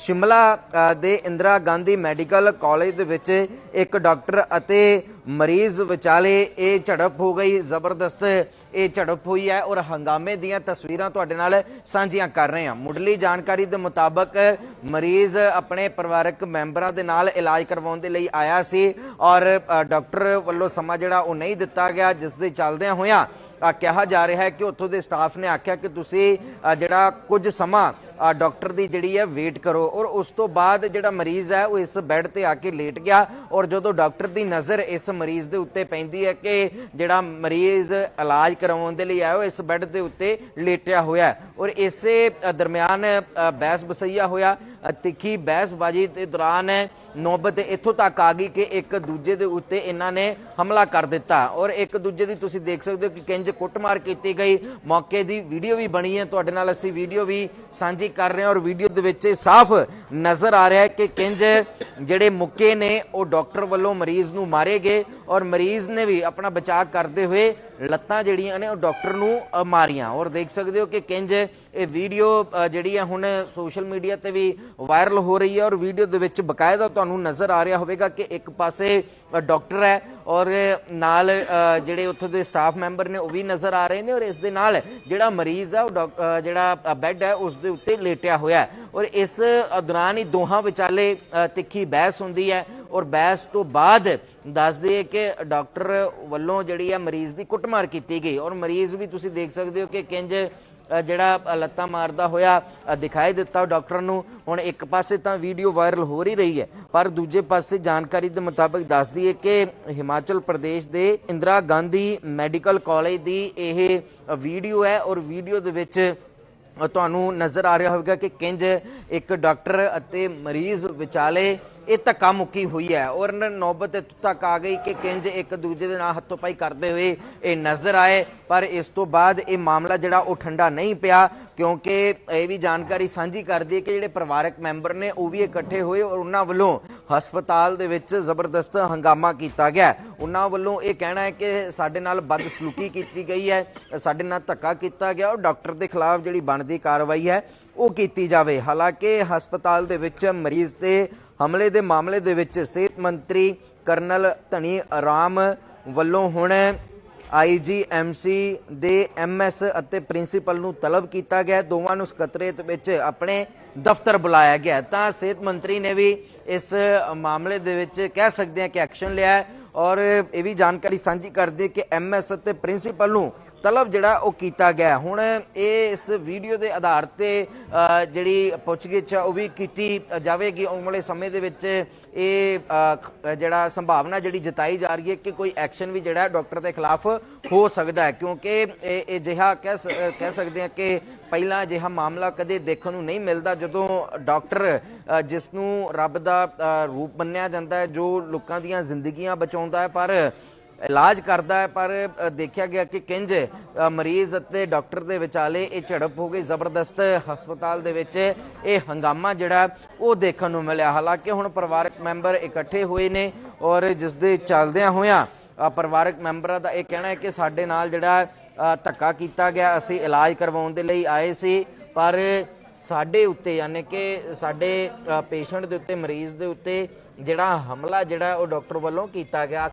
ਸ਼ਿਮਲਾ ਦੇ Indira Gandhi medical college ਦੇ ਵਿੱਚ ਇੱਕ ਡਾਕਟਰ ਅਤੇ ਮਰੀਜ਼ ਵਿਚਾਲੇ ਇਹ ਝੜਪ ਹੋ ਗਈ। ਜ਼ਬਰਦਸਤ ਇਹ ਝੜਪ ਹੋਈ ਹੈ ਔਰ ਹੰਗਾਮੇ ਦੀਆਂ ਤਸਵੀਰਾਂ ਤੁਹਾਡੇ ਨਾਲ ਸਾਂਝੀਆਂ ਕਰ ਰਹੇ ਹਾਂ। ਮੁੱਢਲੀ ਜਾਣਕਾਰੀ ਦੇ ਮੁਤਾਬਕ ਮਰੀਜ਼ ਆਪਣੇ ਪਰਿਵਾਰਕ ਮੈਂਬਰਾਂ ਦੇ ਨਾਲ ਇਲਾਜ ਕਰਵਾਉਣ ਦੇ ਲਈ ਆਇਆ ਸੀ ਔਰ ਡਾਕਟਰ ਵੱਲੋਂ ਸਮਾਂ ਜਿਹੜਾ ਉਹ ਨਹੀਂ ਦਿੱਤਾ ਗਿਆ। ਜਿਸ ਦੇ ਚੱਲਦਿਆਂ ਹੋਇਆਂ ਕਿਹਾ ਜਾ ਰਿਹਾ ਹੈ ਕਿ ਉੱਥੋਂ ਦੇ ਸਟਾਫ ਨੇ ਆਖਿਆ ਕਿ ਤੁਸੀਂ ਜਿਹੜਾ ਕੁਝ ਸਮਾਂ ਡਾਕਟਰ ਦੀ ਜਿਹੜੀ ਹੈ ਵੇਟ ਕਰੋ ਔਰ ਉਸ ਤੋਂ ਬਾਅਦ ਜਿਹੜਾ ਮਰੀਜ਼ ਹੈ ਉਹ ਇਸ ਬੈੱਡ ਤੇ ਆ ਕੇ ਲੇਟ ਗਿਆ ਔਰ ਜਦੋਂ ਡਾਕਟਰ ਦੀ ਨਜ਼ਰ ਇਸ ਮਰੀਜ਼ ਦੇ ਉੱਤੇ ਪੈਂਦੀ ਹੈ ਕਿ ਜਿਹੜਾ ਮਰੀਜ਼ ਇਲਾਜ ਕਰਵਾਉਣ ਦੇ ਲਈ ਆਇਆ ਉਹ ਇਸ ਬੈੱਡ ਦੇ ਉੱਤੇ ਲੇਟਿਆ ਹੋਇਆ ਔਰ ਇਸੇ ਦਰਮਿਆਨ ਬਹਿਸ ਬਸਈਆ ਹੋਇਆ। ਤਿੱਖੀ ਬਹਿਸਬਾਜ਼ੀ ਦੇ ਦੌਰਾਨ ਨੌਬਤ ਇੱਥੋਂ ਤੱਕ ਆ ਗਈ ਕਿ ਇੱਕ ਦੂਜੇ ਦੇ ਉੱਤੇ ਇਹਨਾਂ ਨੇ ਹਮਲਾ ਕਰ ਦਿੱਤਾ। ਔਰ ਇੱਕ ਦੂਜੇ ਦੀ ਤੁਸੀਂ ਦੇਖ ਸਕਦੇ ਹੋ ਕਿ ਕਿੰਜ ਕੁੱਟਮਾਰ ਕੀਤੀ ਗਈ। ਮੌਕੇ ਦੀ ਵੀਡੀਓ ਵੀ ਬਣੀ ਹੈ। ਤੁਹਾਡੇ ਨਾਲ ਅਸੀਂ ਵੀਡੀਓ ਵੀ ਸਾਂਝੀ ਕਰ ਰਹੇ ਹਾਂ। ਔਰ ਵੀਡੀਓ ਦੇ ਵਿੱਚ ਇਹ ਸਾਫ਼ ਨਜ਼ਰ ਆ ਰਿਹਾ ਹੈ ਕਿ ਕਿੰਜ ਜਿਹੜੇ ਮੁੱਕੇ ਨੇ, ਉਹ ਡਾਕਟਰ ਵੱਲੋਂ ਮਰੀਜ਼ ਨੂੰ ਮਾਰੇ ਗਏ। ਔਰ ਮਰੀਜ਼ ਨੇ ਵੀ ਆਪਣਾ ਬਚਾਅ ਕਰਦੇ ਹੋਏ ਲੱਤਾਂ ਜਿਹੜੀਆਂ ਨੇ, ਉਹ ਡਾਕਟਰ ਨੂੰ ਮਾਰੀਆਂ। ਔਰ ਦੇਖ ਸਕਦੇ ਹੋ ਕਿ ਕਿੰਜ ਇਹ ਵੀਡੀਓ ਜਿਹੜੀ ਹੈ ਹੁਣ ਸੋਸ਼ਲ ਮੀਡੀਆ ਤੇ ਵੀ ਵਾਇਰਲ ਹੋ ਰਹੀ ਹੈ। ਔਰ ਵੀਡੀਓ ਦੇ ਵਿੱਚ ਬਕਾਇਦਾ ਤੁਹਾਨੂੰ ਨਜ਼ਰ ਆ ਰਿਹਾ ਹੋਵੇਗਾ ਕਿ ਇੱਕ ਪਾਸੇ ਅ, ਡਾਕਟਰ ਹੈ ਔਰ ਨਾਲ ਜਿਹੜੇ ਉੱਥੋਂ ਦੇ ਸਟਾਫ ਮੈਂਬਰ ਨੇ ਉਹ ਵੀ ਨਜ਼ਰ ਆ ਰਹੇ ਨੇ ਔਰ ਇਸ ਦੇ ਨਾਲ ਜਿਹੜਾ ਮਰੀਜ਼ ਆ ਉਹ ਡਾਕ- ਜਿਹੜਾ ਬੈੱਡ ਹੈ ਉਸ ਦੇ ਉੱਤੇ ਲੇਟਿਆ ਹੋਇਆ ਹੈ ਔਰ ਇਸ ਦੌਰਾਨ ਹੀ ਦੋਹਾਂ ਵਿਚਾਲੇ ਤਿੱਖੀ ਬਹਿਸ ਹੁੰਦੀ ਹੈ ਔਰ ਬਹਿਸ ਤੋਂ ਬਾਅਦ ਦੱਸ ਦਈਏ ਕਿ ਡਾਕਟਰ ਵੱਲੋਂ ਜਿਹੜੀ ਹੈ ਮਰੀਜ਼ ਦੀ ਕੁੱਟਮਾਰ ਕੀਤੀ ਗਈ ਔਰ ਮਰੀਜ਼ ਵੀ ਤੁਸੀਂ ਦੇਖ ਸਕਦੇ ਹੋ ਕਿ ਕਿੰਜ ਜਿਹੜਾ ਲੱਤਾਂ ਮਾਰਦਾ ਹੋਇਆ ਦਿਖਾਈ ਦਿੱਤਾ ਡਾਕਟਰ ਨੂੰ। ਹੁਣ ਇੱਕ ਪਾਸੇ ਤਾਂ ਵੀਡੀਓ ਵਾਇਰਲ ਹੋ ਰਹੀ ਰਹੀ ਹੈ, ਪਰ ਦੂਜੇ ਪਾਸੇ ਜਾਣਕਾਰੀ ਦੇ ਮੁਤਾਬਕ ਦੱਸ ਦਈਏ ਕਿ ਹਿਮਾਚਲ ਪ੍ਰਦੇਸ਼ ਦੇ ਇੰਦਰਾ ਗਾਂਧੀ ਮੈਡੀਕਲ ਕਾਲਜ ਦੀ ਇਹ ਵੀਡੀਓ ਹੈ ਔਰ ਵੀਡੀਓ ਦੇ ਵਿੱਚ ਤੁਹਾਨੂੰ ਨਜ਼ਰ ਆ ਰਿਹਾ ਹੋਵੇਗਾ ਕਿ ਕਿੰਜ ਇੱਕ ਡਾਕਟਰ ਅਤੇ ਮਰੀਜ਼ ਵਿਚਾਲੇ ਇਹ ਧੱਕਾ ਮੁੱਕੀ ਹੋਈ ਹੈ। ਔਰ ਨੌਬਤ ਇੱਥੋਂ ਤੱਕ ਆ ਗਈ ਕਿ ਕਿੰਜ ਇੱਕ ਦੂਜੇ ਦੇ ਨਾਲ ਹੱਥੋਂ ਪਾਈ ਕਰਦੇ ਹੋਏ ਇਹ ਨਜ਼ਰ ਆਏ। ਪਰ ਇਸ ਤੋਂ ਬਾਅਦ ਇਹ ਮਾਮਲਾ ਜਿਹੜਾ ਉਹ ਠੰਡਾ ਨਹੀਂ ਪਿਆ, ਕਿਉਂਕਿ ਇਹ ਵੀ ਜਾਣਕਾਰੀ ਸਾਂਝੀ ਕਰਦੀ ਹੈ ਕਿ ਜਿਹੜੇ ਪਰਿਵਾਰਕ ਮੈਂਬਰ ਨੇ ਉਹ ਵੀ ਇਕੱਠੇ ਹੋਏ ਔਰ ਉਹਨਾਂ ਵੱਲੋਂ ਹਸਪਤਾਲ ਦੇ ਵਿੱਚ ਜ਼ਬਰਦਸਤ ਹੰਗਾਮਾ ਕੀਤਾ ਗਿਆ ਉਹਨਾਂ ਵੱਲੋਂ ਇਹ ਕਹਿਣਾ ਹੈ ਕਿ ਸਾਡੇ ਨਾਲ ਬਦਸਲੂਕੀ ਕੀਤੀ ਗਈ ਹੈ, ਸਾਡੇ ਨਾਲ ਧੱਕਾ ਕੀਤਾ ਗਿਆ ਔਰ ਡਾਕਟਰ ਦੇ ਖਿਲਾਫ ਜਿਹੜੀ ਬਣਦੀ ਕਾਰਵਾਈ ਹੈ ਉਹ ਕੀਤੀ ਜਾਵੇ। ਹਾਲਾਂਕਿ ਹਸਪਤਾਲ ਦੇ ਵਿੱਚ ਮਰੀਜ਼ ਤੇ ਹਮਲੇ ਦੇ ਮਾਮਲੇ ਦੇ ਵਿੱਚ ਸਿਹਤ ਮੰਤਰੀ ਕਰਨਲ ਧਨੀ ਰਾਮ ਵੱਲੋਂ ਹੁਣ ਆਈਜੀਐਮਸੀ ਦੇ ਐਮਐਸ ਅਤੇ ਪ੍ਰਿੰਸੀਪਲ ਨੂੰ ਤਲਬ ਕੀਤਾ ਗਿਆ ਦੋਵਾਂ ਨੂੰ ਸਕੱਤਰੇਤ ਵਿੱਚ ਆਪਣੇ ਦਫ਼ਤਰ ਬੁਲਾਇਆ ਗਿਆ ਤਾਂ ਸਿਹਤ ਮੰਤਰੀ ਨੇ ਵੀ ਇਸ ਮਾਮਲੇ ਦੇ ਵਿੱਚ ਕਹਿ ਸਕਦੇ ਹਾਂ ਕਿ ਐਕਸ਼ਨ ਲਿਆ ਹੈ। ਔਰ ਇਹ ਵੀ ਜਾਣਕਾਰੀ ਸਾਂਝੀ ਕਰਦੇ ਕਿ ਐਮਐਸ ਅਤੇ ਪ੍ਰਿੰਸੀਪਲ ਨੂੰ ਤਲਬ ਜਿਹੜਾ ਉਹ ਕੀਤਾ ਗਿਆ। ਹੁਣ ਇਹ ਇਸ ਵੀਡੀਓ ਦੇ ਆਧਾਰ ਤੇ ਜਿਹੜੀ ਪੁੱਛਗਿੱਛ ਆ, ਉਹ ਵੀ ਕੀਤੀ ਜਾਵੇਗੀ। ਆਉਣ ਵਾਲੇ ਸਮੇਂ ਦੇ ਵਿੱਚ ਇਹ ਜਿਹੜਾ ਸੰਭਾਵਨਾ ਜਿਹੜੀ ਜਤਾਈ ਜਾ ਰਹੀ ਹੈ ਕਿ ਕੋਈ ਐਕਸ਼ਨ ਵੀ ਜਿਹੜਾ ਡਾਕਟਰ ਦੇ ਖਿਲਾਫ ਹੋ ਸਕਦਾ ਹੈ। ਕਿਉਂਕਿ ਇਹ ਅਜਿਹਾ ਕਹਿ ਸ- ਕਹਿ ਸਕਦੇ ਹਾਂ ਕਿ ਪਹਿਲਾਂ ਅਜਿਹਾ ਮਾਮਲਾ ਕਦੇ ਦੇਖਣ ਨੂੰ ਨਹੀਂ ਮਿਲਦਾ ਜਦੋਂ ਡਾਕਟਰ ਜਿਸ ਨੂੰ ਰੱਬ ਦਾ ਰੂਪ ਮੰਨਿਆ ਜਾਂਦਾ ਹੈ, ਜੋ ਲੋਕਾਂ ਦੀਆਂ ਜ਼ਿੰਦਗੀਆਂ ਬਚਾਉਂਦਾ ਹੈ, ਪਰ ਇਲਾਜ ਕਰਦਾ ਹੈ, ਪਰ ਦੇਖਿਆ ਗਿਆ ਕਿ ਕਿੰਜ ਮਰੀਜ਼ ਅਤੇ ਡਾਕਟਰ ਦੇ ਵਿਚਾਲੇ ਇਹ ਝੜਪ ਹੋ ਗਈ। ਜ਼ਬਰਦਸਤ ਹਸਪਤਾਲ ਦੇ ਵਿੱਚ ਇਹ ਹੰਗਾਮਾ ਜਿਹੜਾ ਉਹ ਦੇਖਣ ਨੂੰ ਮਿਲਿਆ। ਹਾਲਾਂਕਿ ਹੁਣ ਪਰਿਵਾਰਕ ਮੈਂਬਰ ਇਕੱਠੇ ਹੋਏ ਨੇ ਔਰ ਜਿਸ ਦੇ ਚੱਲਦਿਆਂ ਹੋਇਆਂ ਪਰਿਵਾਰਕ ਮੈਂਬਰਾਂ ਦਾ ਇਹ ਕਹਿਣਾ ਹੈ ਕਿ ਸਾਡੇ ਨਾਲ ਜਿਹੜਾ ਧੱਕਾ ਕੀਤਾ ਗਿਆ। ਅਸੀਂ ਇਲਾਜ ਕਰਵਾਉਣ ਦੇ ਲਈ ਆਏ ਸੀ, ਪਰ ਸਾਡੇ ਉੱਤੇ, ਯਾਨੀ ਕਿ ਸਾਡੇ ਪੇਸ਼ੈਂਟ ਦੇ ਉੱਤੇ, ਮਰੀਜ਼ ਦੇ ਉੱਤੇ ਜਿਹੜਾ ਹਮਲਾ ਜਿਹੜਾ ਉਹ ਡਾਕਟਰ ਵੱਲੋਂ ਕੀਤਾ ਗਿਆ